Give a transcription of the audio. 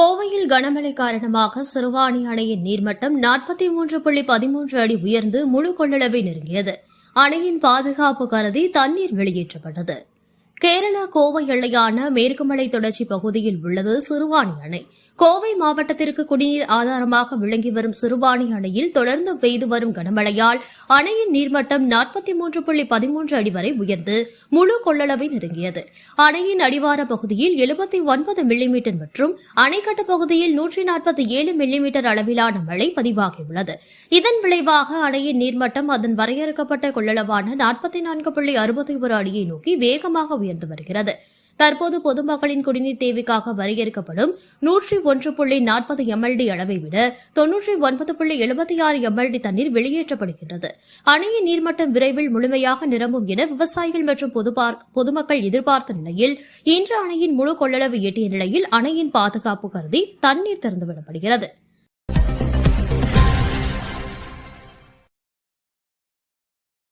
கோவையில் கனமழை காரணமாக சிறுவாணி அணையின் நீர்மட்டம் நாற்பத்தி மூன்று புள்ளி பதிமூன்று அடி உயர்ந்து முழு கொள்ளளவை நெருங்கியது. அணையின் பாதுகாப்பு கருதி தண்ணீர் வெளியேற்றப்பட்டது. கேரளா கோவை எல்லையான மேற்குமலை தொடர்ச்சி பகுதியில் உள்ளது சிறுவாணி அணை. கோவை மாவட்டத்திற்கு குடிநீர் ஆதாரமாக விளங்கி வரும் சிறுவாணி அணையில் தொடர்ந்து பெய்து வரும் கனமழையால் அணையின் நீர்மட்டம் நாற்பத்தி மூன்று புள்ளி பதிமூன்று அடி வரை உயர்ந்து முழு கொள்ளளவை நெருங்கியது. அணையின் அடிவார பகுதியில் எழுபத்தி ஒன்பது மில்லிமீட்டர் மற்றும் அணைக்கட்டு பகுதியில் நூற்றி நாற்பத்தி ஏழு மில்லிமீட்டர் அளவிலான மழை பதிவாகியுள்ளது. இதன் விளைவாக அணையின் நீர்மட்டம் அதன் வரையறுக்கப்பட்ட கொள்ளளவான நாற்பத்தி நான்கு புள்ளி அறுபத்தி ஒரு அடியை நோக்கி வேகமாக உயர்ந்து வருகிறது. தற்போது பொதுமக்களின் குடிநீர் தேவைக்காக வரையறுக்கப்படும் நூற்றி ஒன்று புள்ளி நாற்பது எம்எல்டி அளவை விட தொன்னூற்றி ஒன்பது புள்ளி எழுபத்தி ஆறு எம்எல்டி தண்ணீர் வெளியேற்றப்படுகின்றது. அணையின் நீர்மட்டம் விரைவில் முழுமையாக நிரம்பும் என விவசாயிகள் மற்றும் பொதுபார்- பொதுமக்கள் எதிர்பார்த்த நிலையில் இன்று அணையின் முழு கொள்ளளவு எட்டிய நிலையில் அணையின் பாதுகாப்பு கருதி தண்ணீர் திறந்துவிடப்படுகிறது.